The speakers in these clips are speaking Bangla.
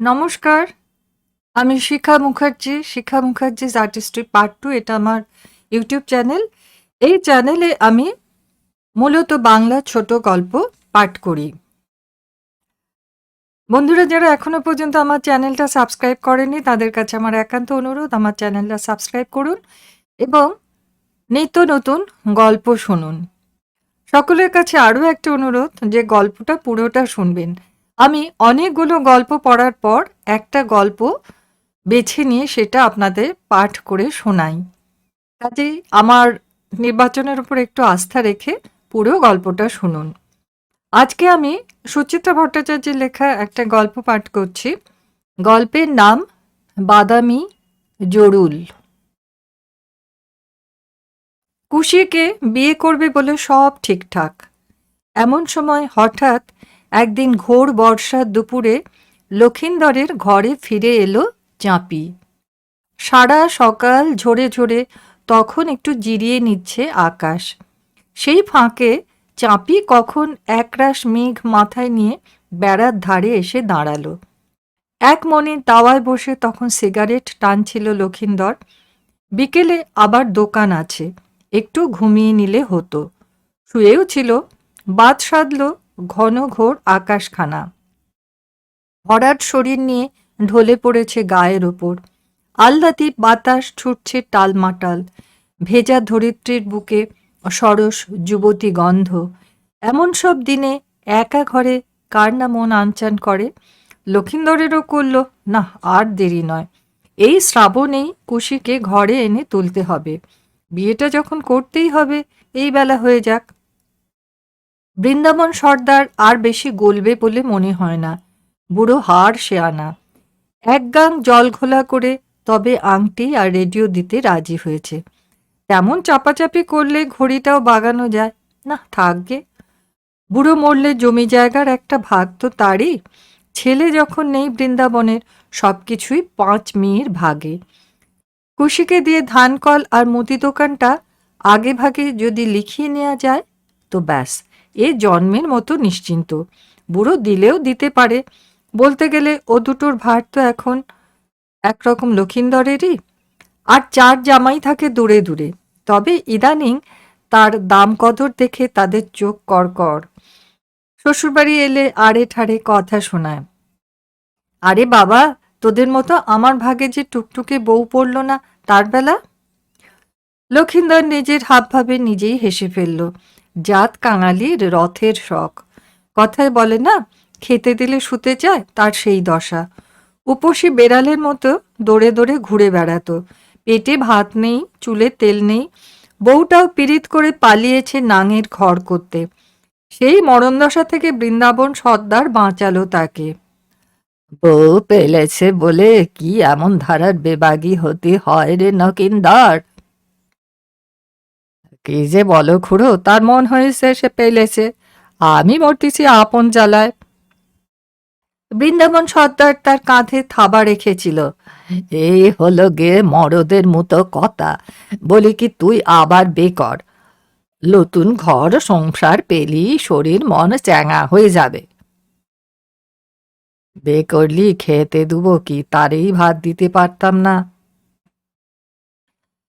নমস্কার। আমি Shikha Mukherjee, Shikha Mukherjee's artistry part two, এটা আমার ইউটিউব চ্যানেল। এই চ্যানেলে আমি মূলত বাংলা ছোট গল্প পাঠ করি। বন্ধুরা, যারা এখনও পর্যন্ত আমার চ্যানেলটা সাবস্ক্রাইব করেনি তাদের কাছে আমার একান্ত অনুরোধ, আমার চ্যানেলটা সাবস্ক্রাইব করুন এবং নিত্য নতুন গল্প শুনুন। সকলের কাছে আরও একটা অনুরোধ, যে গল্পটা পুরোটা শুনবেন। আমি অনেকগুলো গল্প পড়ার পর একটা গল্প বেছে নিয়ে সেটা আপনাদের পাঠ করে শোনাই। কাজেই আমার নির্বাচনের উপর একটু আস্থা রেখে পুরো গল্পটা শুনুন। আজকে আমি সুচিত্রা ভট্টাচার্যের লেখা একটা গল্প পাঠ করছি। গল্পের নাম বাদামি জরুল। কুশিকে বিয়ে করবে বলে সব ঠিকঠাক। এমন সময় হঠাৎ একদিন ঘোর বর্ষার দুপুরে লক্ষিন্দরের ঘরে ফিরে এলো চাঁপি। সারা সকাল ঝরে ঝরে তখন একটু জিরিয়ে নিচ্ছে আকাশ। সেই ফাঁকে চাঁপি কখন একরাশ মেঘ মাথায় নিয়ে বেড়ার ধারে এসে দাঁড়াল। এক মনে তাওয়ায় বসে তখন সিগারেট টানছিল লক্ষিন্দর। বিকেলে আবার দোকান আছে, একটু ঘুমিয়ে নিলে হতো। শুয়েও ছিল বাদ সাধল ঘন ঘোর আকাশখানা। ভরাট শরীর নিয়ে ঢলে পড়েছে গায়ের ওপর। আহ্লাদি বাতাস ছুটছে টালমাটাল। ভেজা ধরিত্রীর বুকে সরস যুবতী গন্ধ। এমন সব দিনে একা ঘরে কার না মন আনচান করে? লক্ষিন্দরেরও করল, না, আর দেরি নয়। এই শ্রাবণেই কুশিকে ঘরে এনে তুলতে হবে। বিয়েটা যখন করতেই হবে, এই বেলা হয়ে যাক। বৃন্দাবন সর্দার আর বেশি গলবে বলে মনে হয় না। বুড়ো হাড় সে আনা। এক গাং জল ঘোলা করে তবে আংটি আর রেডিও দিতে রাজি হয়েছে। তেমন চাপাচাপি করলে ঘড়িটাও বাগানো যায়। না থাকবে বুড়ো মরলে জমি জায়গার একটা ভাগ তো তারই। ছেলে যখন নেই বৃন্দাবনের সব কিছুই পাঁচ মেয়ের ভাগে। কুশিকে দিয়ে ধানকল আর মুদি দোকানটা আগে ভাগে যদি লিখিয়ে নেওয়া যায়, তো ব্যাস। এ জন্মের মতো নিশ্চিন্ত। বুড়ো দিলেও দিতে পারে। বলতে গেলে ও দুটোর ভার তো এখন একরকম লক্ষিন্দরেরই। আর চার জামাই থাকে দূরে দূরে। তবে ইদানিং তার দাম কদর দেখে তাদের চোখ কর শ্বশুরবাড়ি এলে আড়ে ঠাড়ে কথা শোনায়। আরে বাবা, তোদের মতো আমার ভাগে যে টুকটুকে বউ পড়ল না, তার বেলা? লক্ষিন্দর নিজের হাবভাবে নিজেই হেসে ফেলল। জাত কাঙালির রথের শখ। কথায় বলে না, খেতে দিলে শুতে চায় তার সেই দশা। উপসী বেড়ালের মতো দৌড়ে দৌড়ে ঘুরে বেড়াতো। পেটে ভাত নেই, চুলে তেল নেই, বউটাও পিরিত করে পালিয়েছে নাঙের ঘর করতে। সেই মরণদশা থেকে বৃন্দাবন সর্দার বাঁচালো তাকে। বউ পেলেছে বলে কি এমন ধারার বেবাগি হতে হয় রে নকিনদার? কি যে বলো খুড়ো, তার মন হয়েছে সে পেলেছে। আমি মরতেছি আপন জ্বালায়। বৃন্দাবন সর্দার তার কাঁধে থাবা রেখেছিল। এই হলো গে মরদের মতো কথা, বলি কি তুই আবার বেকর? নতুন ঘর সংসার পেলি, শরীর মন চ্যাঙা হয়ে যাবে। বে করলি খেতে দেবো কি, তারেই ভাত দিতে পারতাম না।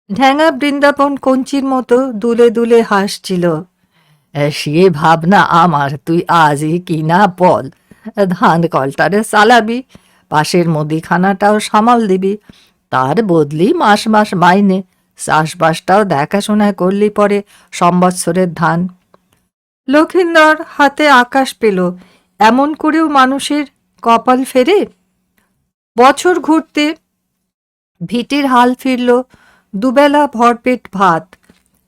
ঢ্যাঙা বৃন্দাবন কঞ্চির মতো দুলে দুলে হাসছিল। সে ভাবনা আমার, তুই আজই কিনা বল? ধান কলটারে চালাবি, পাশের মুদিখানাটাও সামাল দিবি। তার বদলি মাস মাস মাইনে, চাষবাসটাও দেখাশোনা করলি পরে সম্বৎসরের ধান। লক্ষিন্দর হাতে আকাশ পেল, এমন করেও মানুষের কপাল ফেরে? বছর ঘুরতে ভিটির হাল ফিরল দুবেলা ভরপেট ভাত।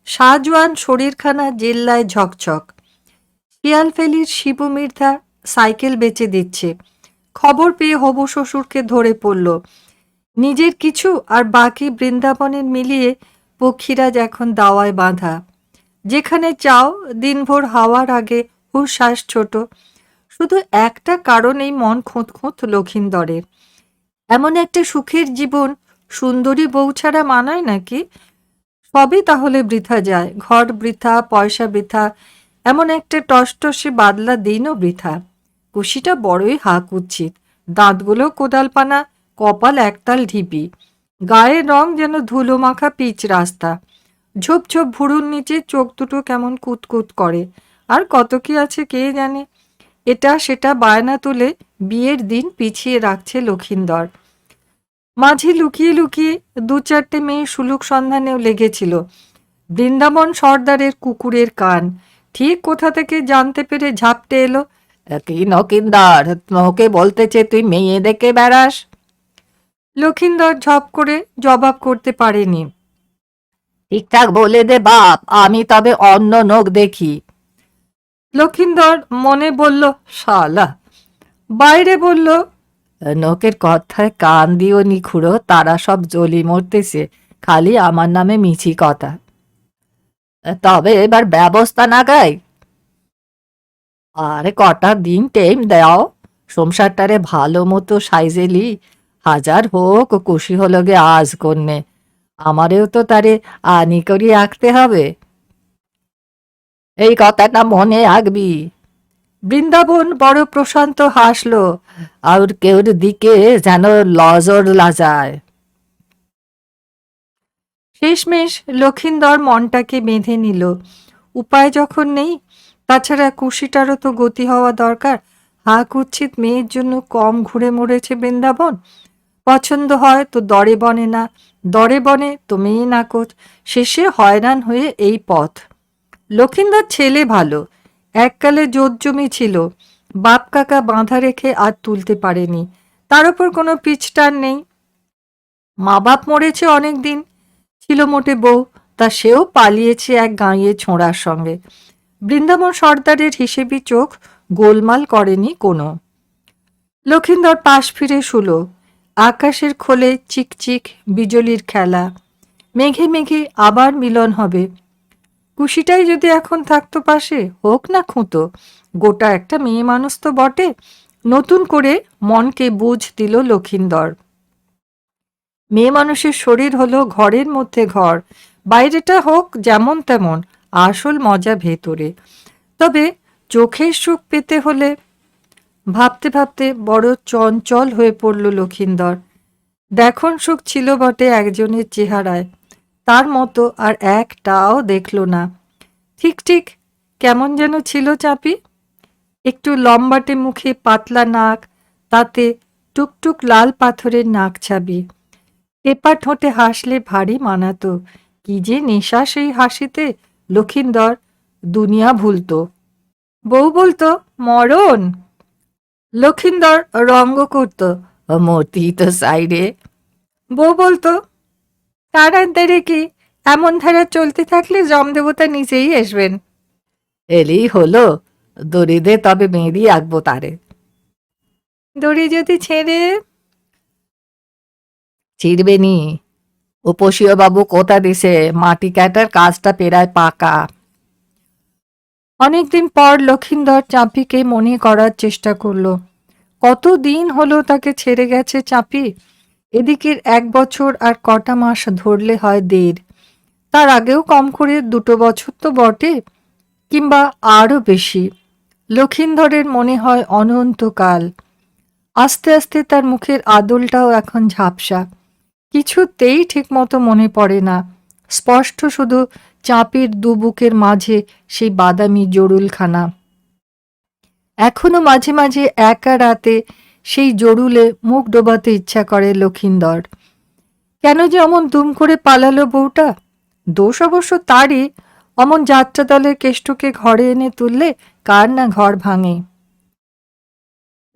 সাজওয়ান শরীরখানা জেল্লায় ঝকঝক। শিয়ালফেলির শিবমির্ধা সাইকেল বেচে দিচ্ছে। খবর পেয়ে হবু শ্বশুরকে ধরে পড়ল। নিজের কিছু আর বাকি বৃন্দাবনের মিলিয়ে পক্ষীরাজ এখন দাওয়ায় বাঁধা। যেখানে চাও দিনভর হাওয়ার আগে হুশ্বাস ছোট। শুধু একটা কারণেই মন খুঁত খুঁত লক্ষিন্দরের। এমন একটা সুখের জীবন সুন্দরী বউ ছাড়া মানায় নাকি? সবই তাহলে বৃথা যায়। ঘর বৃথা, পয়সা বৃথা, এমন একটা টসটসে বাদলা দিনও বৃথা। কুশিটা বড়ই হাক উচিত। দাঁতগুলো কোদালপানা, কপাল একতাল ঢিপি। গায়ের রং যেন ধুলো মাখা পিচ রাস্তা। ঝোপ ঝোপ ভুরুর নিচে চোখ দুটো কেমন কুতকুত করে। আর কত কি আছে কে জানে? এটা সেটা বায়না তুলে বিয়ের দিন পিছিয়ে রাখছে লক্ষিন্দর। মাঝে লুকিয়ে লুকিয়ে দু চারটে মেয়ে সুলুক সন্ধানেও লেগেছিল। বৃন্দাবন সর্দারের কুকুরের কান। ঠিক কোথা থেকে জানতে পেরে ঝাপটে এলো কি নকিন্দার তোকে বলতেছে তুই মেয়ে দেখে বেড়াস? লক্ষিন্দর ঝপ করে জবাব করতে পারেনি। ঠিকঠাক বলে দে বাপ আমি তবে অন্য নখ দেখি। লক্ষিন্দর মনে বলল শালা। বাইরে বলল নোকের কথায় কান দিও নিখুড়ো, তারা সব জলি মরতেছে। খালি আমার নামে মিছি কথা। তবে এবার ব্যবস্থা না গাই? আরে কটা দিন টাইম দাও। সংসারটারে ভালো মতো সাইজেলি হাজার হোক, খুশি হলো গে আজ কন্যে। আমারেও তো তারে আনি করি আঁকতে হবে। এই কথাটা মনে আঁকবি বৃন্দাবন বড় প্রশান্ত হাসলো। আর কেউর দিকে যেন লজর লাজায় শেষমেশ লক্ষিন্দর মনটাকে বেঁধে নিল। উপায় যখন নেই, তাছাড়া কুশিটারও তো গতি হওয়া দরকার। হা কুচ্ছিত মেয়ের জন্য কম ঘুরে মরেছে বৃন্দাবন। পছন্দ হয় তো দরে বনে না, দরে বনে তো মেয়ে নাকচ। শেষে হয়রান হয়ে এই পথ। লক্ষিন্দর ছেলে ভালো এককালে জোত জমি ছিল। বাপ কাকা বাঁধা রেখে আর তুলতে পারেনি। তার উপর কোনো পিচটার নেই। মা বাপ মরেছে অনেক দিন ছিল মোটে বউ, তা সেও পালিয়েছে এক গাঁয়ে ছোঁড়ার সঙ্গে। বৃন্দাবন সর্দারের হিসেবি চোখ গোলমাল করেনি কোনো। লক্ষিন্দর পাশ ফিরে শুলো। আকাশের খোলে চিকচিক বিজলির খেলা। মেঘে মেঘে আবার মিলন হবে। কুশিটাই যদি এখন থাকতো পাশে, হোক না খুঁতো, গোটা একটা মেয়ে মানুষ তো বটে। নতুন করে মনকে বুঝ দিল লক্ষিন্দর। মেয়ে মানুষের শরীর হলো ঘরের মধ্যে ঘর, বাইরেটা হোক যেমন তেমন, আসল মজা ভেতরে। তবে চোখের সুখ পেতে হলে ভাবতে ভাবতে বড় চঞ্চল হয়ে পড়ল লক্ষিন্দর। দেখন সুখ ছিল বটে একজনের চেহারায়। তার মতো আর একটাও দেখল না। ঠিক ঠিক কেমন যেন ছিল চাপি। একটু লম্বাটে মুখে পাতলা নাক, তাতে টুকটুক লাল পাথরের নাক ছাবি এপা ঠোঁটে হাসলে ভারী মানাতো। কি যে নেশা সেই হাসিতে, লক্ষিন্দর দুনিয়া ভুলতো। বউ বলতো, মরণ? লক্ষিন্দর রঙ্গ করত, মতি তো সাইডে বউ বলতো তাড়াতাড়ি কি এমন ধারা চলতে থাকলে জমদেবতা নিজেই আসবেন? এলেই হলো দড়ি দে তবে মেয়েরই আঁকবো তারে। দড়ি যদি ছেড়ে ছিড়বে নি উপসীয় বাবু কোথা দিছে? মাটি কাটার কাজটা পেরায় পাকা। অনেকদিন পর লক্ষিন্দর চাঁপিকে মনে করার চেষ্টা করল। কত দিন হলো তাকে ছেড়ে গেছে চাঁপি? এদিকের এক বছর আর কটা মাস ধরলে হয় দেড়। তার আগেও কম করে দুটো বছর তো বটে, কিংবা আরও বেশি। লক্ষিন্দরের মনে হয় অনন্তকাল। আস্তে আস্তে তার মুখের আদলটাও এখন ঝাপসা। কিছুতেই ঠিকমতো মনে পড়ে না। স্পষ্ট শুধু চাপির দুবুকের মাঝে সেই বাদামি জরুলখানা। এখনও মাঝে মাঝে একা রাতে সেই জরুলে মুখ ডোবাতে ইচ্ছা করে লক্ষিন্দর। কেন যে অমন দুম করে পালালো বউটা? দোষ অবশ্য তারই। অমন যাত্রা দলের কেষ্টকে ঘরে এনে তুললে কার না ঘর ভাঙে?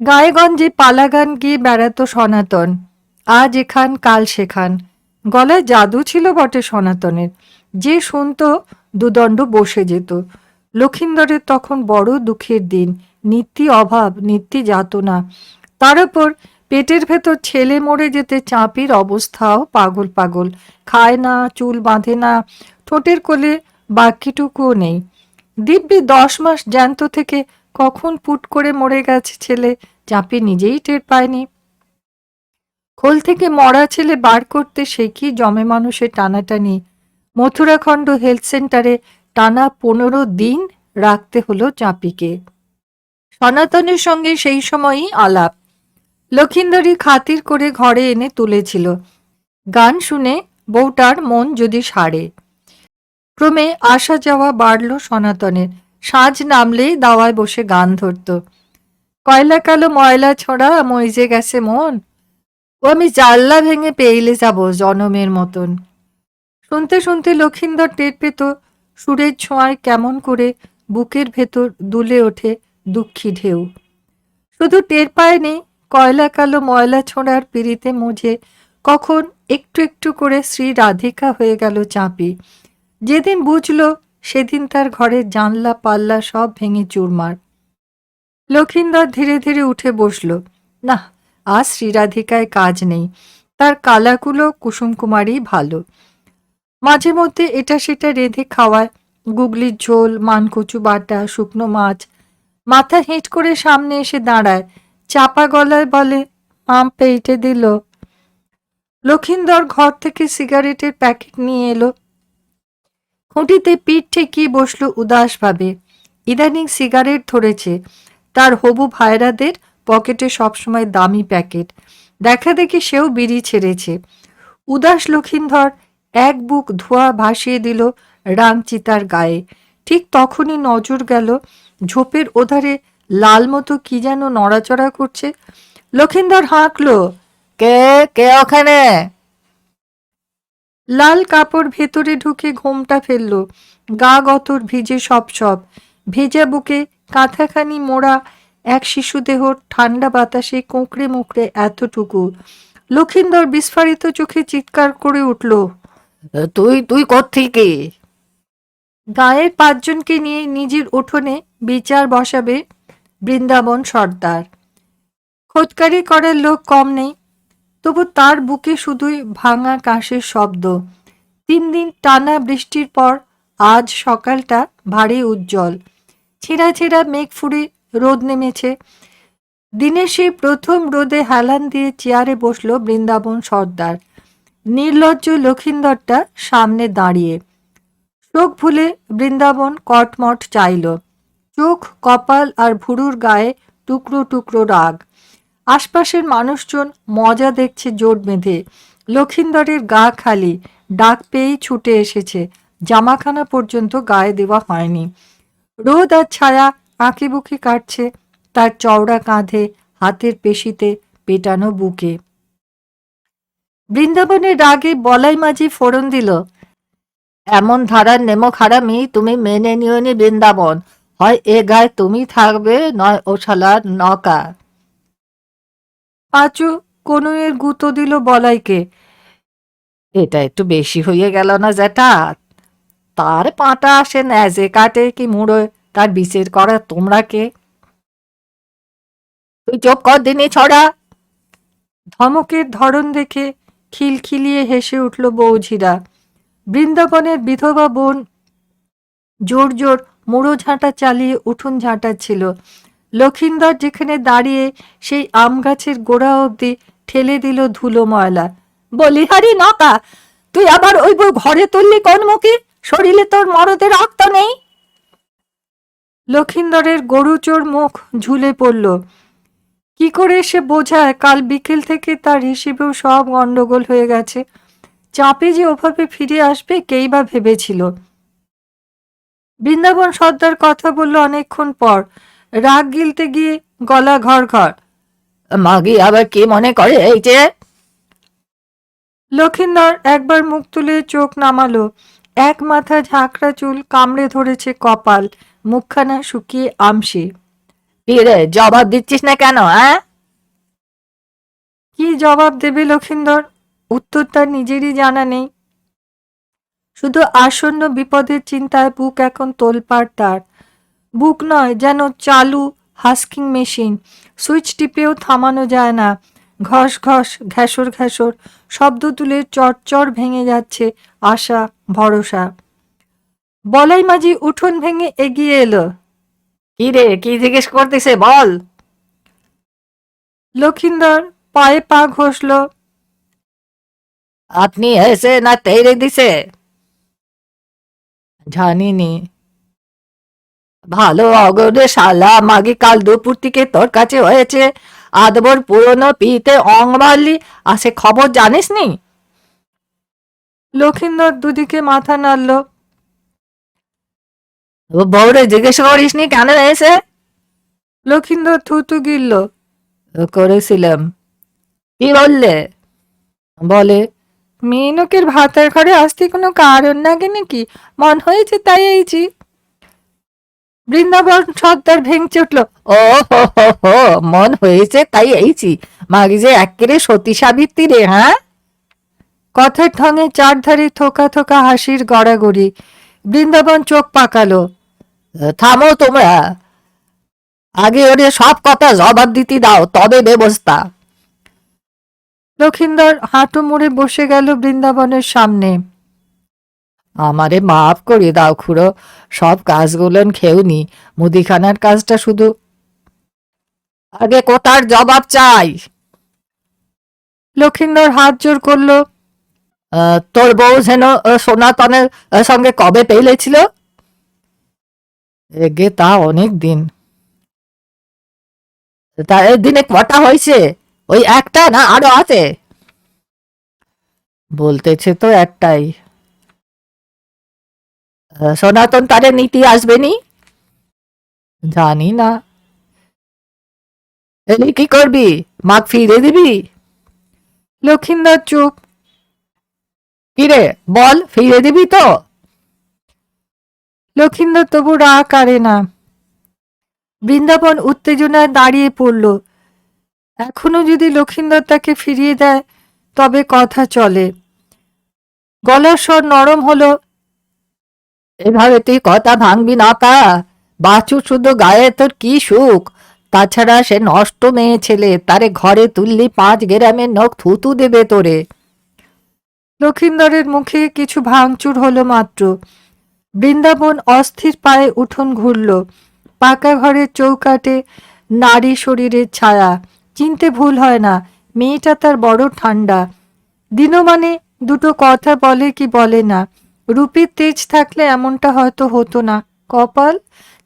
গায়েগঞ্জে পালাগান গিয়ে বেড়াতো সনাতন। আজ এখান, কাল সেখান। গলায় জাদু ছিল বটে সনাতনের। যে শুনত দুদণ্ড বসে যেত। লক্ষিন্দরের তখন বড় দুঃখের দিন। নিত্যি অভাব নিত্যি যাতনা। তার উপর পেটের ভেতর ছেলে মরে যেতে চাপির অবস্থাও পাগল পাগল। খায় না, চুল বাঁধে না, ঠোঁটের কোলে বাকিটুকুও নেই। দিব্যি দশ মাস জ্যান্ত থেকে কখন পুট করে মরে গেছে ছেলে, চাপি নিজেই টের পায়নি। খোল থেকে মরা ছেলে বার করতে সে কি জমে মানুষের টানাটানি? মথুরাখণ্ড হেলথ সেন্টারে টানা পনেরো দিন রাখতে হলো চাপিকে। সনাতনের সঙ্গে সেই সময়ই আলাপ। লক্ষিন্দরী খাতির করে ঘরে এনে তুলেছিল। গান শুনে বউটার মন যদি সারে ক্রমে আসা যাওয়া বাড়ল সনাতনের। সাঁঝ নামলেই দাওয়ায় বসে গান ধরত। কয়লা কালো ময়লা ছড়া মইজে গেছে মন। ও আমি জানলা ভেঙে পেইলে যাব জনমের মতন। শুনতে শুনতে লক্ষিন্দর টের পেত সুরের ছোঁয়ায় কেমন করে বুকের ভেতর দুলে ওঠে দুঃখী ঢেউ। শুধু টের পায়নি কয়লা কালো ময়লা ছোঁড়ার পিড়িতে মুঝে কখন একটু একটু করে শ্রী রাধিকা হয়ে গেল চাপি। যেদিন বুঝল, সেদিন তার ঘরের জানলা, পাল্লা সব ভেঙে চুরমার। লক্ষিন্দর ধীরে ধীরে উঠে বসল। না আজ শ্রীরাধিকায় কাজ নেই। তার কালাকুলো কুসুম কুমারই ভালো। মাঝে মধ্যে এটা সেটা রেঁধে খাওয়ায়। গুগলির ঝোল, মানকচু বাটা, শুকনো মাছ। মাথা হেঁট করে সামনে এসে দাঁড়ায়। চাপা গলায় বলে আম পেইটে দিল। লক্ষিন্দর ঘর থেকে সিগারেটের প্যাকেট নিয়ে এলো। খুঁটিতে পিঠ ঠেকিয়ে বসল উদাসভাবে। ইদানিং সিগারেট ধরেছে। তার হবু ভাইরাদের পকেটে সবসময় দামি প্যাকেট। দেখা দেখি সেও বিড়ি ছেড়েছে। উদাস লক্ষিন্দর এক বুক ধোঁয়া ভাসিয়ে দিল রাংচিতার গায়ে। ঠিক তখনই নজর গেল ঝোপের ওধারে লাল মতো কি যেন নড়াচড়া করছে। লক্ষিন্দর হাঁকলো কে কে ওখানে? লাল কাপড় ভেতরে ঢুকে ঘোমটা ফেলল গা গতর ভিজে সব সব ভেজা বুকে কাঁথাখানি মোড়া এক শিশুদেহর ঠান্ডা বাতাসে কোঁকড়ে মুকড়ে এতটুকু। লক্ষিন্দর বিস্ফারিত চোখে চিৎকার করে উঠল তুই তুই কোত্থেকে? গায়ের পাঁচজনকে নিয়ে নিজের উঠোনে বিচার বসাবে বৃন্দাবন সর্দার। খোদকারি করার লোক কম নেই, তবু তার বুকে শুধুই ভাঙা কাঁসের শব্দ। তিন দিন টানা বৃষ্টির পর আজ সকালটা ভারী উজ্জ্বল। ছেঁড়া ছেঁড়া মেঘ ফুড়ে রোদ নেমেছে। দিনের সেই প্রথম রোদে হেলান দিয়ে চেয়ারে বসল বৃন্দাবন সর্দার। নির্লজ্জ লক্ষিন্দরটা সামনে দাঁড়িয়ে। চোখ ভুলে বৃন্দাবন কটমট চাইল। চোখ, কপাল আর ভুরুর গায়ে টুকরো টুকরো রাগ। আশপাশের মানুষজন মজা দেখছে জোট বেঁধে। লক্ষিন্দরের গা খালি, ডাক পেয়েই ছুটে এসেছে। জামাখানা পর্যন্ত গায়ে দেওয়া হয়নি। রোদ আর ছায়া আঁকে বুকে কাটছে, তার চওড়া কাঁধে, হাতের পেশিতে পেটানো বুকে। বৃন্দাবনের রাগে বলাই মাঝি ফোড়ন দিল, এমন ধারার নেমক হারামি তুমি মেনে নিও নি বৃন্দাবন। হয় এ গায়ে তুমি থাকবে নয় ও শালার নকা। পাঁচু কনুয়ের গুঁতো দিল বলাইকে। এটা একটু বেশি হয়ে গেল না জ্যাঠা। তার পাটা আসে ন্যাজে কাটে কি মুড়োয় তার বিচার করা তোমরা কে? তুই চোখ কর দিনে ছড়া। ধমকের ধরন দেখে খিলখিলিয়ে হেসে উঠল বৌঝিরা। বৃন্দাবনের বিধবা বোন জোর জোর মুড়ো ঝাঁটা চালিয়ে উঠোন ছিল। লক্ষিন্দর যেখানে দাঁড়িয়ে সেই আম গাছের গোড়া অবধি ঠেলে দিল ধুলো ময়লা। বলিহারি নকা, তুই আবার ওই বউ ঘরে তুললি কোন মুখে? শরীরে তোর মরদের রক্ত নেই? লক্ষিন্দরের গরুচোর মুখ ঝুলে পড়ল। কি করে সে বোঝায়, কাল বিকেল থেকে তার হিসেবেও সব গন্ডগোল হয়ে গেছে। চাপে যে ওভাবে ফিরে আসবে, কেই বা ভেবেছিল। বৃন্দাবন সর্দার কথা বলল অনেকক্ষণ পর। রাগ গিলতে গিয়ে গলা ঘর ঘর মাগি আবার কি মনে করে এই যে? লক্ষিন্দর একবার মুখ তুলে চোখ নামালো। এক মাথা ঝাঁকড়া চুল কামড়ে ধরেছে কপাল মুখখানা শুকিয়ে আমসে রে জবাব দিচ্ছিস না কেন হ্যাঁ কি জবাব দেবে লক্ষিন্দর? উত্তর তার নিজেরই জানা নেই। শুধু আসন্ন বিপদের চিন্তায় বুক এখন তোলপাড় তার। বুক নয় যেন চালু হাস্কিং মেশিন। সুইচ টিপেও থামানো যায় না। ঘস ঘস ঘ্যাসর ঘ্যাসর শব্দ তুলে চরচর ভেঙে যাচ্ছে আশা ভরসা। বলাই মাঝি উঠোন ভেঙে এগিয়ে এলো। কি রে কি জিজ্ঞেস করতেছে বল। লক্ষিন্দর পায়ে পা ঘষল। আপনি এসে না তেরে দিছে? জানিনি। ভালো অগরে শালা, মাগি কাল দুপুর থেকে তোর কাছে হয়েছে। আদবর পুরনো পিতে অং মারলি, আর সে খবর জানিস নি লক্ষিন্দর দুদিকে মাথা নাড়ল। বউরে জিজ্ঞেস করিস নি কেন এসে? লক্ষিন্দর থুতু গিলল। করেছিলাম। কি বললে? বলে মেনকের ভাতের ঘরে আসতে কোনো কারণ নাকি নাকি? মন হয়েছে তাই এইছি বৃন্দাবন সর্দার ভেঙচে উঠল ও হো হো হো মন হয়েছে তাই এইছি মাগি যে একেরে সতী সাবিত্রী রে হ্যাঁ? কথার ঠঙে চারধারে থোকা থোকা হাসির গড়াগড়ি। বৃন্দাবন চোখ পাকালো। থামো তোমরা। আগে ওরে সব কথা জবাব দিতে দাও তবে ব্যবস্থা। লক্ষিন্দর হাঁটু মুড়ে বসে গেল বৃন্দাবনের সামনে। আমারে মাফ করে দাও খুড়ো, সব কাজগুলো খেউনি মুদিখানার কাজটা শুধু আগে কোথার জবাব চাই। লক্ষিন্দর হাত জোর করল তোর বউ যেন সনাতনের সঙ্গে কবে পেলেছিল? এগে তা অনেক দিন। তা দিনে কটা হয়েছে ওই একটা না আরও আছে। বলতেছে তো একটাই। সনাতন তারে নীতি আসবে নি? জানি না। এলি, কি করবি? মাক ফিরে দিবি? লক্ষিন্দর, চুপ। কিরে, বল, ফিরে দিবি তো? লক্ষিন্দর তবু রাগ কারে না। বৃন্দাবন উত্তেজনায় দাঁড়িয়ে পড়ল। এখনও যদি লক্ষিন্দর তাকে ফিরিয়ে দেয়, তবে কথা চলে। গলার স্বর নরম হলো এভাবে তুই কথা ভাঙবি না তা? বাছু শুধু গায়ে তোর কি সুখ? তাছাড়া সে নষ্ট মেয়ে ছেলে, তারে ঘরে তুললি পাঁচ গ্রামের নখ থুতু দেবে তোরে। লক্ষিন্দরের মুখে কিছু ভাঙচুর হলো মাত্র। বৃন্দাবন অস্থির পায়ে উঠোন ঘুরল। পাকা ঘরের চৌকাটে নারী শরীরের ছায়া। চিনতে ভুল হয় না। মেয়েটা তার বড় ঠান্ডা দিনমানে দুটো কথা বলে কি বলে না। রূপের তেজ থাকলে এমনটা হয়তো হতো না। কপাল?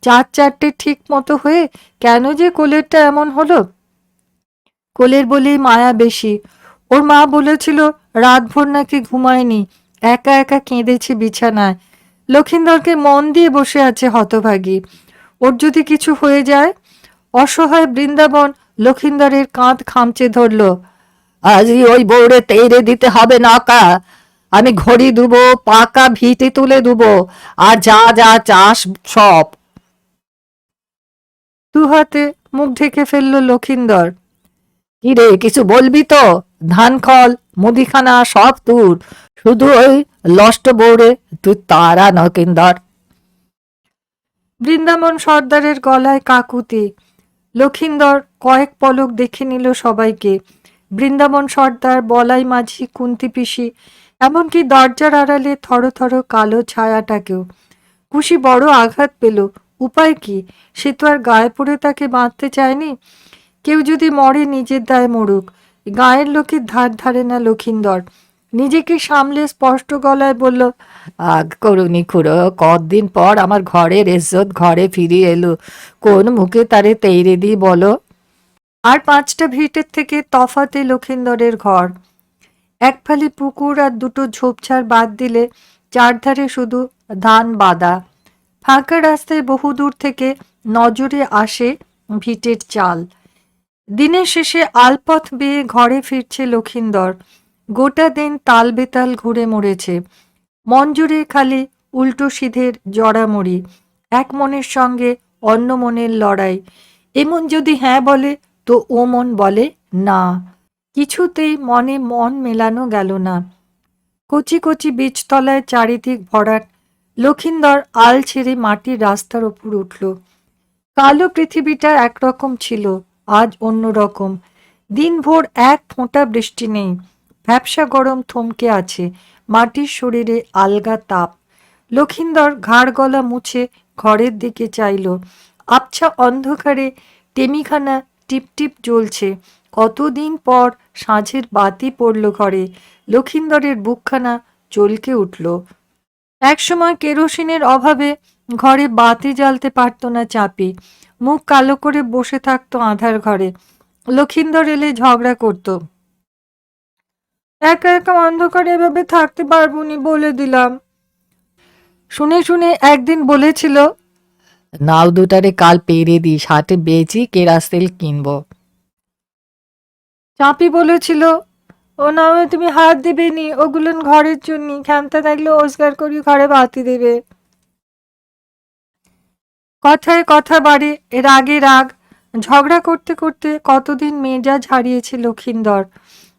চার চারটে ঠিক মতো হয়ে কেন যে কোলেরটা এমন হলো? কোলের বলেই মায়া বেশি। ওর মা বলেছিল, রাতভর নাকি ঘুমায়নি। একা একা কেঁদেছে বিছানায়। লক্ষিন্দরকে মন দিয়ে বসে আছে হতভাগী। ওর যদি কিছু হয়ে যায়? অসহায় বৃন্দাবন লক্ষিন্দরের কাঁধ খামচে ধরল আজই ওই বউরে তেড়ে দিতে হবে না কা আমি ঘড়ি দুবো, পাকা ভিটে তুলে দুবো, আর যা যা চাষ সব। দু হাতে মুখ ঢেকে ফেলল লক্ষিন্দর, কি রে, কিছু বলবি তো? ধান, খল, মুদিখানা, সব তুর। শুধু ওই লষ্ট বউরে, তুই তারা নকিন্দর বৃন্দাবন সর্দারের গলায় কাকুতি, লক্ষিন্দর কয়েক পলক দেখে নিল সবাইকে। বৃন্দাবন সর্দার, বলাই মাঝি, কুন্তি পিসি, এমনকি দরজার আড়ালে থর কালো ছায়াটাকেও। কুশি বড় আঘাত পেল। উপায় কি? সে তো আর গায়ে পড়ে তাকে বাঁধতে চায়নি? কেউ যদি মরে নিজের দায় মরুক। গায়ের লোকের ধার ধারে না লক্ষিন্দর। নিজেকে সামলে স্পষ্ট গলায় বলল, আগ করুনি খুড়ো কদিন পর আমার ঘরের ইজ্জত ঘরে ফিরিয়ে এলো। কোন মুখে তারে তেইরে দিই বলো? আর পাঁচটা ভিটের থেকে তফাতে লক্ষিন্দরের ঘর। এক ফালি পুকুর আর দুটো ঝোপঝাড় বাদ দিলে চারধারে শুধু ধান বাদা ফাঁকা রাস্তায় বহুদূর থেকে নজরে আসে ভিটের চাল। দিনের শেষে আলপথ বেয়ে ঘরে ফিরছে লক্ষিন্দর। গোটা দিন তাল বেতাল ঘুরে মরেছে। জুড়ে খালি উল্টো সিধের জড়ামড়ি। এক মনের সঙ্গে অন্য মনের লড়াই। এমন যদি হ্যাঁ বলে তো ও মন বলে, না, কিছুতেই মনে মন মেলানো গেল না। কচি কচি বীজতলায় চারিদিক ভরাট, লক্ষিন্দর আল ছেড়ে মাটির রাস্তার ওপর উঠল। কালো পৃথিবীটা একরকম ছিল, আজ অন্য রকম দিনভর এক ফোঁটা বৃষ্টি নেই, ভ্যাবসা গরম থমকে আছে, মাটির শরীরে আলগা তাপ। লক্ষিন্দর ঘাড় গলা মুছে ঘরের দিকে চাইল। আবছা অন্ধকারে টেমিখানা টিপ টিপ জ্বলছে। কতদিন পর সাঁঝের বাতি পড়ল ঘরে, লক্ষিন্দরের বুকখানা চলকে উঠল। একসময় কেরোসিনের অভাবে ঘরে বাতি জ্বালতে পারত না চাপি, মুখ কালো করে বসে থাকতো আধার ঘরে। লক্ষিন্দর এলে ঝগড়া করত। একা একা অন্ধকারে এভাবে থাকতে পারবোনি বলে দিলাম। শুনে শুনে একদিন বলেছিল নাও দুটারে কাল পেরে দিস হাটে বেচি কেরাসতেল কিনবো। চাপি বলেছিল, ও নামে তুমি হাত দেবে নি, ওগুলো ঘরের জন্য ক্ষমতা থাকলে রোজগার করি ঘরে বাতি দেবে। কথায় কথা বাড়ে, এর আগে রাগ। ঝগড়া করতে করতে কতদিন মেজাজ হারিয়েছে লক্ষিন্দর।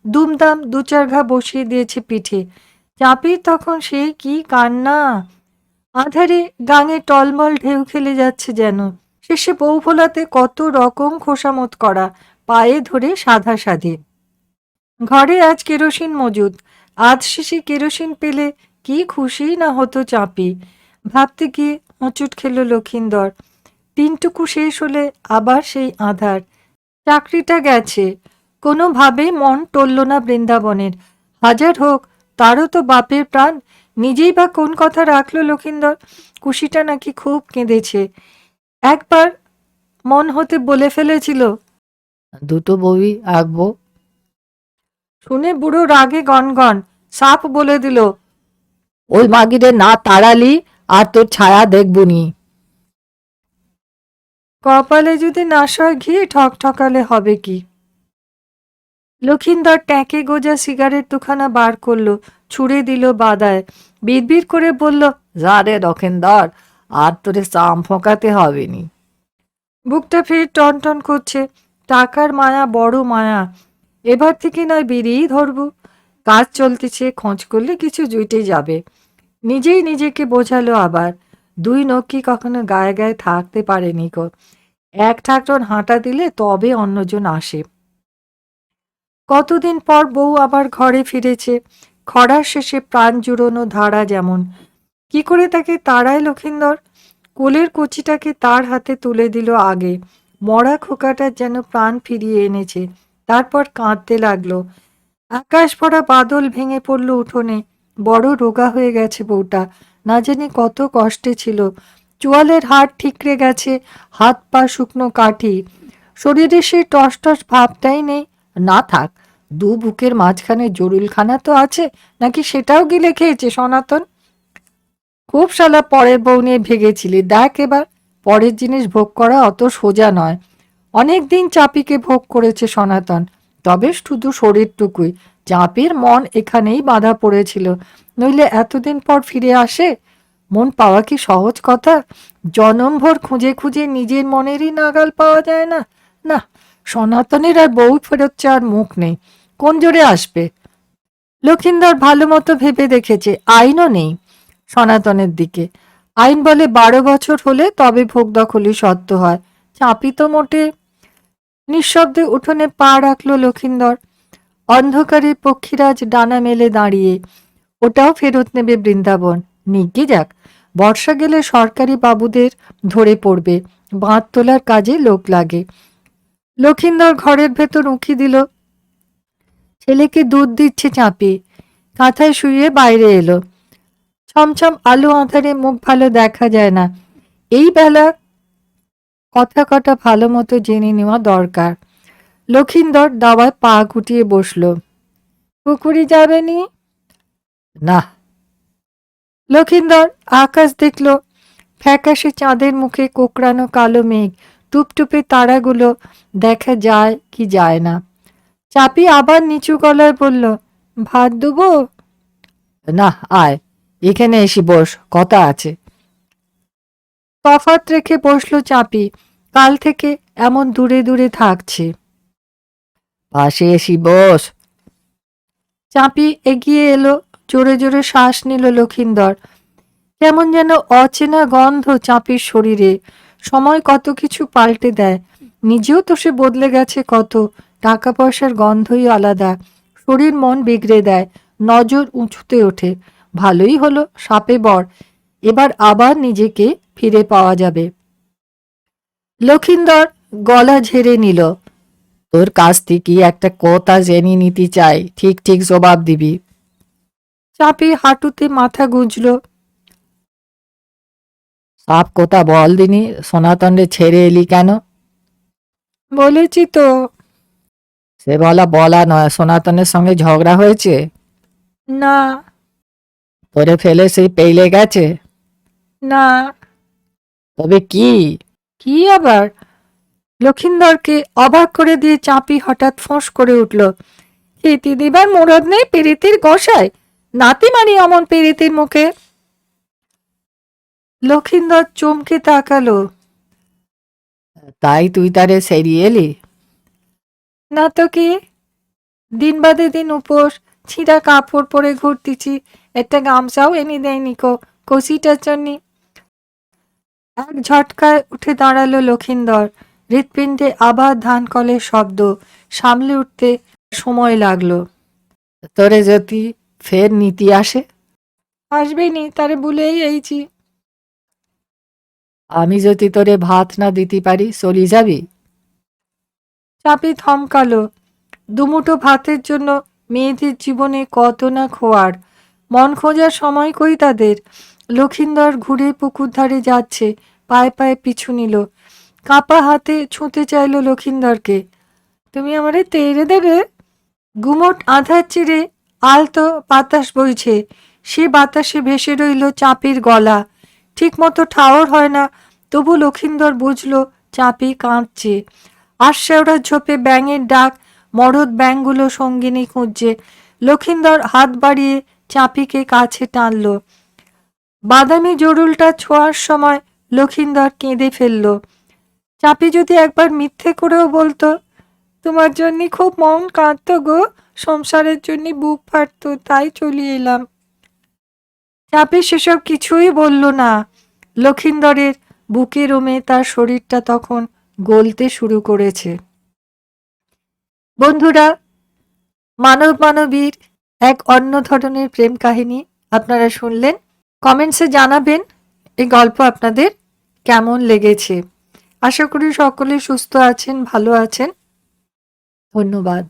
দুমদাম দু চার ঘা বসিয়ে দিয়েছে পিঠে। চাপির তখন সে কি কান্না? আধারে গাঙে টলমল ঢেউ খেলে যাচ্ছে যেন। শেষে বউ ভোলাতে কত রকম খোসামত করা, পায়ে ধরে সাধা সাধে। ঘরে আজ কেরোসিন মজুদ, আজ শেষে কেরোসিন পেলে কি খুশি না হতো চাপি। ভাবতে গিয়ে হোঁচট খেল লক্ষিন্দর। দিনটুকু শেষ হলে আবার সেই আধার। চাকরিটা গেছে। কোনোভাবে মন টলল না বৃন্দাবনের। হাজার হোক, তারও তো বাপের প্রাণ নিজেই বা কোন কথা রাখল লক্ষিন্দর? কুশিটা নাকি খুব কেঁদেছে। একবার মন হতে বলে ফেলেছিল। দুটো বউই আঁকবো। শুনে বুড়ো রাগে গনগন সাপ বলে দিল ওই মাগিরে না তাড়ালি আর তোর ছায়া দেখবনি কপালে যদি না নাশয় ঘি ঠক ঠকালে হবে কি? লক্ষিন্দর ট্যাঁকে গোজা সিগারেট দুখানা বার করল। ছুঁড়ে দিল বাদায়। বিড়বিড় করে বলল রে দখেন্দর আর তোরে চাম ফোঁকাতে হবে নি বুকটা ফের টন টন করছে। টাকার মায়া বড় মায়া। এবার থেকে নয় বেরিয়েই ধরবো। কাজ চলতেছে, খোঁজ করলে কিছু জুইটে যাবে। নিজেই নিজেকে বোঝালো আবার। দুই নক্কি কখনো গায়ে গায়ে থাকতে পারেনি গো এক ঠাকরন হাঁটা দিলে তবে অন্যজন আসে। কতদিন পর বউ আবার ঘরে ফিরেছে। খরার শেষে প্রাণ জুড়োনো ধারা যেমন, কি করে তাকে তাড়ায় লক্ষিন্দর? কোলের কচিটাকে তার হাতে তুলে দিল আগে। মরা খোকাটার যেন প্রাণ ফিরিয়ে এনেছে। তারপর কাঁদতে লাগল। আকাশ ভরা বাদল ভেঙে পড়ল উঠোনে। বড় রোগা হয়ে গেছে বউটা। না জানি কত কষ্টে ছিল। চোয়ালের হাড় ঠিকরে গেছে, হাত পা শুকনো কাঠি। শরীরে সেই টস টস ভাবটাই নেই। না থাক দু বুকের মাঝখানে জরুলখানা তো আছে, নাকি সেটাও গিলে খেয়েছে সনাতন? খুব শালা পরের বউ নিয়ে ভেগেছিলি, দেখ এবার। পরের জিনিস ভোগ করা অত সোজা নয়। অনেক দিন চাপিকে ভোগ করেছে সনাতন, তবে শুধু শরীরটুকুই। চাপির মন এখানেই বাঁধা পড়েছিল, নইলে এতদিন পর ফিরে আসে? মন পাওয়া কি সহজ কথা? জনমভর খুঁজে খুঁজে নিজের মনেরই নাগাল পাওয়া যায় না। না, সনাতনের আর বউ ফেরত চার মুখ নেই। কোন জোরে আসবে? লক্ষিন্দর ভালো মতো ভেবে দেখেছে, আইনও নেই সনাতনের দিকে। আইন বলে বারো বছর হলে তবে ভোগ দখলই সত্য হয়। চাপি তো মোটে। নিঃশব্দে উঠোনে পা রাখল লক্ষিন্দর। অন্ধকারে পক্ষীরাজ ডানা মেলে দাঁড়িয়ে। ওটাও ফেরত নেবে বৃন্দাবন। নিজ্ঞে যাক, বর্ষা গেলে সরকারি বাবুদের ধরে পড়বে। বাঁধ তোলার কাজে লোক লাগে। লক্ষিন্দর ঘরের ভেতর উঁকি দিল। ছেলেকে দুধ দিচ্ছে চাপি। কাঁথায় শুয়ে বাইরে এলো। ছমছম আলো আঁধারে মুখ ভালো দেখা যায় না। এই বেলা কথা কটা ভালো মতো জেনে নেওয়া দরকার। লক্ষিন্দর দাওয়ায় পা গুটিয়ে বসল। পুকুরি যাবে নি? না। লক্ষিন্দর আকাশ দেখল। ফ্যাকাশে চাঁদের মুখে কোকড়ানো কালো মেঘ। টুপটুপে তারাগুলো দেখা যায় কি যায় না। চাপি আবার নিচু গলায় বলল ভাত দেবো? না আয় এখানে এসে বস কথা আছে। তফাত রেখে বসল চাপি কাল থেকে এমন দূরে দূরে থাকছে। পাশে এসি বস। চাপি এগিয়ে এলো জোরে জোরে শ্বাস নিল লক্ষিন্দর। কেমন যেন অচেনা গন্ধ চাপির শরীরে। সময় কত কিছু পাল্টে দেয়। নিজেও তো সে বদলে গেছে কত। টাকা পয়সার গন্ধই আলাদা। শরীর মন বিগড়ে দেয়, নজর উঁচুতে ওঠে। ভালোই হলো, সাপে বর। এবার আবার নিজেকে ফিরে পাওয়া যাবে। লক্ষিন্দর গলা ঝেড়ে নিল। তোর কাছ থেকে একটা কথা জেনে নিতে চাই, ঠিক ঠিক জবাব দিবি। চাপি হাঁটুতে মাথা গুঁজল। সাপ কথা বল দিনি, সনাতনরে ছেড়ে এলি কেন? বলেছি তো সে বলা বলা নয় সনাতনের সঙ্গে ঝগড়া হয়েছে? না। তোরে ফেলে সেই পেইলে গেছে? না। তবে কি? কি আবার? লক্ষিন্দরকে অবাক করে দিয়ে চাপি হঠাৎ ফোঁস করে উঠল। খেতি দিবার মুরদ নেই পেরিতির গসায় নাতি মারি অমন পেরিতির মুখে? লক্ষিন্দর চমকে তাকালো। তাই তুই তারে সেরিয়ে এলি? না তো কি দিন বাদে দিন উপোস ছিঁড়া কাপড় পরে ঘুরতেছি একটা গামছাও এনে দেয়নি কো কষিটার জন্য। এক ঝটকায় উঠে দাঁড়াল লক্ষিন্দর হৃৎপিণ্ডে আবার ধান কলের শব্দ সামলে উঠতে সময় লাগল। তোরে যদি ফের নীতি আসে? আসবেনি তারে ভুলেই এইছি আমি যদি তোরে ভাত না দিতে পারি চলি যাবি? চাপি থমকালো। দুমুঠো ভাতের জন্য মেয়েদের জীবনে কত না খোয়ার। মন খোঁজার সময় কই তাদের? লক্ষিন্দর ঘুরে পুকুর ধারে যাচ্ছে, পায়ে পায়ে পিছু নিল। কাপা হাতে ছুঁতে চাইলো লক্ষিন্দরকে। তুমি আমারে তেড়ে দেবে? গুমট আধার চিরে আলতো বাতাস বইছে। সে বাতাসে ভেসে রইল চাপির গলা। ঠিক মতো ঠাওর হয় না, তবু লক্ষিন্দর বুঝলো চাপি কাঁদছে আশ্বাওড়ার ঝোপে ব্যাঙের ডাক, মরদ ব্যাঙগুলো সঙ্গিনী খুঁজছে। লক্ষিন্দর হাত বাড়িয়ে চাপিকে কাছে টানল। বাদামি জরুলটা ছোঁয়ার সময় লক্ষিন্দর কেঁদে ফেলল। চাপি যদি একবার মিথ্যে করেও বলতো, তোমার জন্য খুব মন কাঁদত গো, সংসারের জন্য বুক ফাটতো, তাই চলে এলাম। চাপি সেসব কিছুই বলল না। লক্ষিন্দরের বুকে রোমে তার শরীরটা তখন গলতে শুরু করেছে। বন্ধুরা মানব মানবীর এক অন্য ধরনের প্রেম কাহিনী আপনারা শুনলেন। কমেন্টসে জানাবেন এই গল্প আপনাদের কেমন লেগেছে। আশা করি সকলে সুস্থ আছেন, ভালো আছেন। ধন্যবাদ।